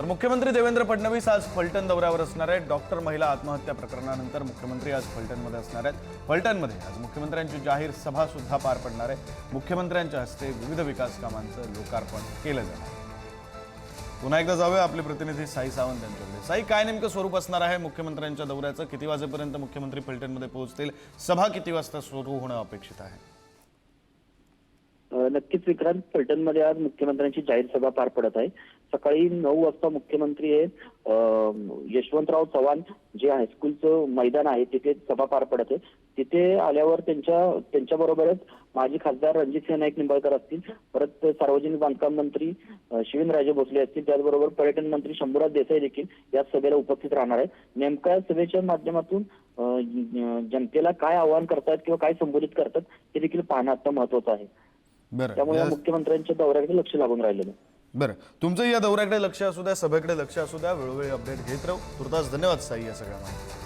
तर मुख्यमंत्री देवेंद्र फडणवीस आज फलटण दौऱ्यावर असणार आहेत. डॉक्टर महिला आत्महत्या प्रकरणानंतर मुख्यमंत्री आज फलटणमध्ये असणार आहेत. फलटणमध्ये आज मुख्यमंत्र्यांची जाहीर सभा सुद्धा पार पडणार आहे. मुख्यमंत्र्यांच्या हस्ते विविध विकास कामांचं लोकार्पण केलं जाणार पुन्हा एकदा जाऊया आपले प्रतिनिधी साई सावंत यांच्याकडे. साई काय नेमकं स्वरूप असणार आहे मुख्यमंत्र्यांच्या दौऱ्याचं? किती वाजेपर्यंत मुख्यमंत्री फलटणमध्ये पोहोचतील? सभा किती वाजता सुरू होणं अपेक्षित आहे? नक्कीच विक्रांत फलटणमध्ये आज मुख्यमंत्र्यांची जाहीर सभा पार पडत आहे. सकाळी नऊ वाजता मुख्यमंत्री हे यशवंतराव चव्हाण जे हायस्कूलचं मैदान आहे तिथे सभा पार पडत आहे. तिथे आल्यावर त्यांच्या त्यांच्याबरोबरच माजी खासदार रणजितसिंह नाईक निंबाळकर असतील परत सार्वजनिक बांधकाम मंत्री अ, भोसले असतील त्याचबरोबर पर्यटन मंत्री शंभूराज देसाई देखील या सभेला उपस्थित राहणार आहेत. नेमक्या सभेच्या माध्यमातून जनतेला काय आवाहन करतात किंवा काय संबोधित करतात हे देखील पाहणं आता महत्वाचं आहे. त्यामुळे बरं मुख्यमंत्र्यांच्या दौऱ्याकडे लक्ष लागून राहिलेलं. बरं. तुमचं या दौऱ्याकडे लक्ष असू द्या सभेकडे लक्ष असू द्या वेळोवेळी अपडेट घेत राहू. तुर्तास धन्यवाद साई या सगळ्या माहिती